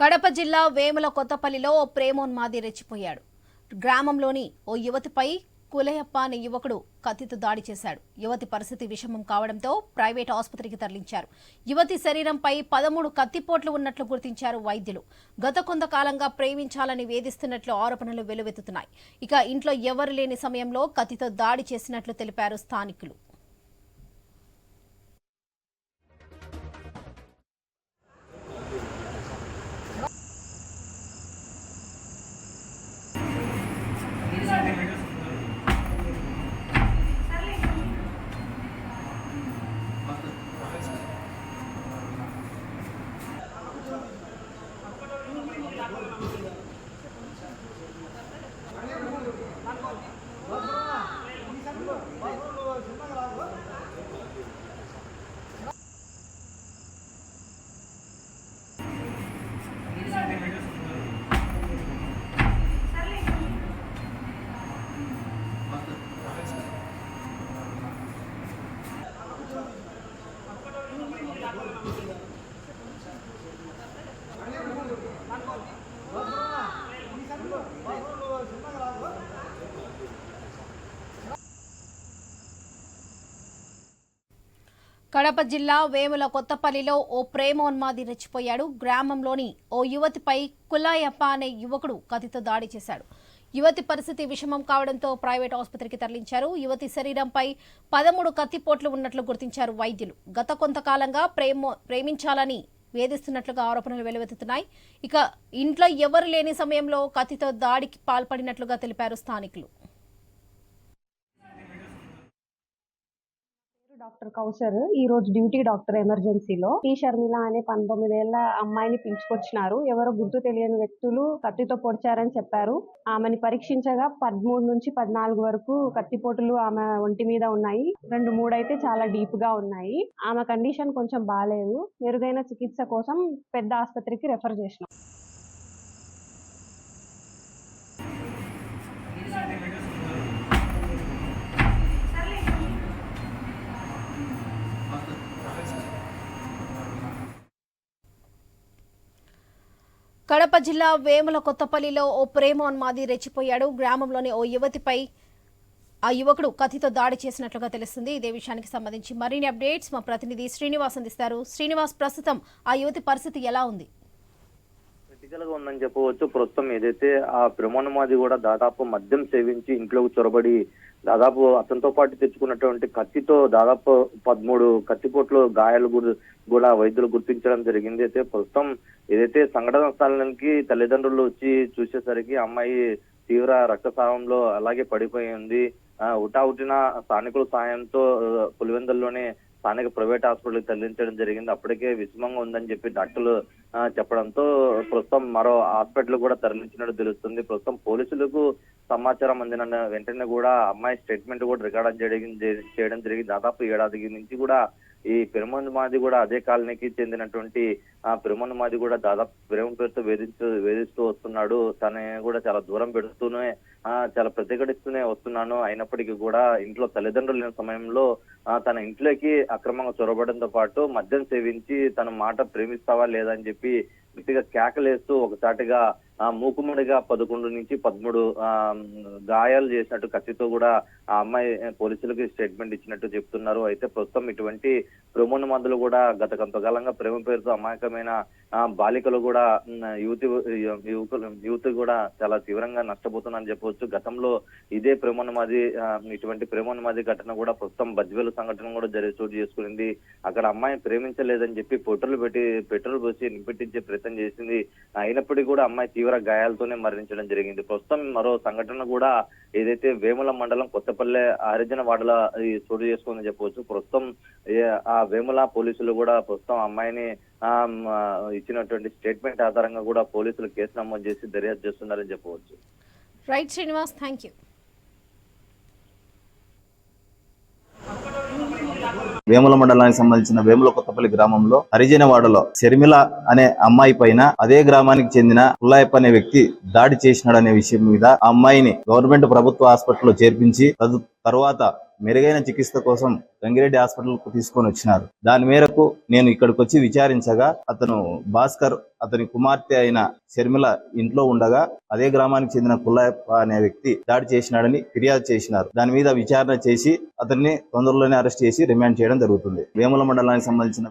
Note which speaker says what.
Speaker 1: కడప జిల్లా వేముల కొత్తపల్లిలో ఓ ప్రేమోన్మాది రెచ్చిపోయాడు. గ్రామంలోని ఓ యువతిపై కులయప్ప అనే యువకుడు కత్తితో దాడి చేశాడు. యువతి పరిస్థితి విషమం కావడంతో ప్రైవేట్ ఆసుపత్రికి తరలించారు. యువతి శరీరంపై పదమూడు కత్తిపోట్లు ఉన్నట్లు గుర్తించారు వైద్యులు. గత కొంతకాలంగా ప్రేమించాలని వేధిస్తున్నట్లు ఆరోపణలు వెలువెత్తుతున్నాయి. ఇక ఇంట్లో ఎవరు లేని సమయంలో కత్తితో దాడి చేసినట్లు తెలిపారు స్థానికులు. కడప జిల్లా వేముల కొత్తపల్లిలో ఓ ప్రేమోన్మాది రెచ్చిపోయాడు. గ్రామంలోని ఓ యువతిపై కులాయప్ప అనే యువకుడు కత్తితో దాడి చేశాడు. యువతి పరిస్థితి విషమం కావడంతో ప్రైవేట్ ఆసుపత్రికి తరలించారు. యువతి శరీరంపై పదమూడు కత్తిపోట్లు ఉన్నట్లు గుర్తించారు వైద్యులు. గత కొంతకాలంగా ప్రేమ ప్రేమించాలని వేధిస్తున్నట్లుగా ఆరోపణలు వెలువెత్తుతున్నాయి. ఇక ఇంట్లో ఎవరు లేని సమయంలో కత్తితో దాడికి పాల్పడినట్లుగా తెలిపారు స్థానికులు.
Speaker 2: డాక్టర్ కౌసర్ ఈ రోజు డ్యూటీ డాక్టర్ ఎమర్జెన్సీలో. టీ. షర్మిల అనే పంతొమ్మిదేళ్ళ అమ్మాయిని పిలుచుకొచ్చినారు. ఎవరో గుర్తు తెలియని వ్యక్తులు కత్తితో పొడిచారని చెప్పారు. ఆమెని పరీక్షించగా పదమూడు నుంచి పద్నాలుగు వరకు కత్తిపోటులు ఆమె ఒంటి మీద ఉన్నాయి. రెండు మూడు అయితే చాలా డీప్గా ఉన్నాయి. ఆమె కండిషన్ కొంచెం బాగాలేదు మెరుగైన చికిత్స కోసం పెద్ద ఆసుపత్రికి రెఫర్ చేసినాం.
Speaker 1: కడప జిల్లా వేముల కొత్తపల్లిలో ఓ ప్రేమోన్మాది రెచ్చిపోయాడు. గ్రామంలోని ఓ యువతిపై ఆ యువకుడు కత్తితో దాడి చేసినట్లుగా తెలుస్తుంది. ఇదే విషయానికి సంబంధించి మరిన్ని అప్డేట్స్ మా ప్రతినిధి శ్రీనివాస్ అందిస్తారు. శ్రీనివాస్ ప్రస్తుతం ఆ యువతి పరిస్థితి ఎలా ఉంది?
Speaker 3: క్రిటికల్గా ఉందని చెప్పవచ్చు. ప్రస్తుతం ఏదైతే ఆ ప్రమాణమాది కూడా దాదాపు మద్యం సేవించి ఇంట్లోకి చొరబడి దాదాపు అతనితో పాటు తెచ్చుకున్నటువంటి కత్తితో దాదాపు పదమూడు కత్తిపోట్లు గాయాలు కూడా- వైద్యులు గుర్తించడం జరిగింది. అయితే ప్రస్తుతం ఏదైతే సంఘటన స్థలానికి తల్లిదండ్రులు వచ్చి చూసేసరికి అమ్మాయి తీవ్ర రక్తస్రావంలో అలాగే పడిపోయి ఉంది ఆ, ఉటావుటిన స్థానికుల సాయంతో పులివెందల్లోనే పులివెందుల్లోనే స్థానిక ప్రైవేట్ హాస్పిటల్కి తరలించడం జరిగింది. అప్పటికే విషమంగా ఉందని చెప్పి డాక్టర్లు చెప్పడంతో ప్రస్తుతం మరో హాస్పిటల్ కూడా తరలించినట్టు తెలుస్తుంది. ప్రస్తుతం పోలీసులకు సమాచారం అందిన వెంటనే కూడా అమ్మాయి స్టేట్మెంట్ కూడా రికార్డ్ జరిగింది. చేయడం జరిగింది దాదాపు ఏడాది నుంచి కూడా ఈ పెరుమందు మాది కూడా అదే కాలనీకి చెందినటువంటి ఆ పెరుమందు మాది కూడా దాదాపు ప్రేమ పేరుతో వేధిస్తూ వేధిస్తూ వస్తున్నాడు. తన కూడా చాలా దూరం పెడుతూనే ఆ చాలా ప్రతిఘటిస్తూనే వస్తున్నాను. అయినప్పటికీ కూడా ఇంట్లో తల్లిదండ్రులు లేని సమయంలో ఆ, తన ఇంట్లోకి అక్రమంగా చొరబడంతో పాటు మద్యం సేవించి తన మాట ప్రేమిస్తావా లేదా అని చెప్పి గట్టిగా కేకలేస్తూ ఒకసాటిగా ఆ మూకుమ్మడిగా పదకొండు నుంచి పదమూడు ఆ గాయాలు చేసినట్టు కత్తితో కూడా ఆ అమ్మాయి పోలీసులకి స్టేట్మెంట్ ఇచ్చినట్టు చెప్తున్నారు. అయితే ప్రస్తుతం ఇటువంటి ప్రమోణ మందులు కూడా గత కొంతకాలంగా ప్రేమ పేరుతో అమాయకమైన బాలికలు కూడా యువతి యువకులు యువతి కూడా చాలా తీవ్రంగా నష్టపోతున్నారని చెప్పవచ్చు. గతంలో ఇదే ప్రేమోన్మాది ఇటువంటి ప్రేమోన్మాది ఘటన కూడా ప్రస్తుతం బజ్వేలు సంఘటన కూడా జరిగే చోటు చేసుకునింది. అక్కడ అమ్మాయి ప్రేమించలేదని చెప్పి పెట్రోల్ పెట్టి పెట్రోల్ పోసి నింపెట్టించే ప్రయత్నం చేసింది. అయినప్పటికీ కూడా అమ్మాయి తీవ్ర గాయాలతోనే మరణించడం జరిగింది. ప్రస్తుతం మరో సంఘటన కూడా ఏదైతే వేముల మండలం కొత్తపల్లె హరిజన వాడల చోటు చేసుకుందని చెప్పవచ్చు. ప్రస్తుతం ఆ వేముల పోలీసులు కూడా ప్రస్తుతం అమ్మాయిని ఆ, ఇచ్చినటువంటి స్టేట్మెంట్ ఆధారంగా కూడా పోలీసులు కేసు నమోదు చేసి దర్యాప్తు చేస్తున్నారని చెప్పవచ్చు.
Speaker 1: Right Srinivas thank you
Speaker 4: Vemula మండలానికి సంబంధించిన వేముల కొత్తపల్లి గ్రామంలో హరిజనవాడలో శర్మిల అనే అమ్మాయి పైన అదే గ్రామానికి చెందిన పుల్లాయప్ప అనే వ్యక్తి దాడి చేసినాడనే విషయం మీద ఆ అమ్మాయిని గవర్నమెంట్ ప్రభుత్వ హాస్పిటల్లో చేర్పించి తరువాత మెరుగైన చికిత్స కోసం రంగిరెడ్డి హాస్పిటల్కు తీసుకొని వచ్చినారు. దాని మేరకు నేను ఇక్కడికి వచ్చి విచారించగా అతను భాస్కర్ అతని కుమార్తె అయిన షర్మిల ఇంట్లో ఉండగా అదే గ్రామానికి చెందిన కుల్లాయప్ప అనే వ్యక్తి దాడి చేసినాడని ఫిర్యాదు చేసినారు. దాని మీద విచారణ చేసి అతన్ని తొందరలోనే అరెస్ట్ చేసి రిమాండ్ చేయడం జరుగుతుంది. వేముల మండలానికి సంబంధించిన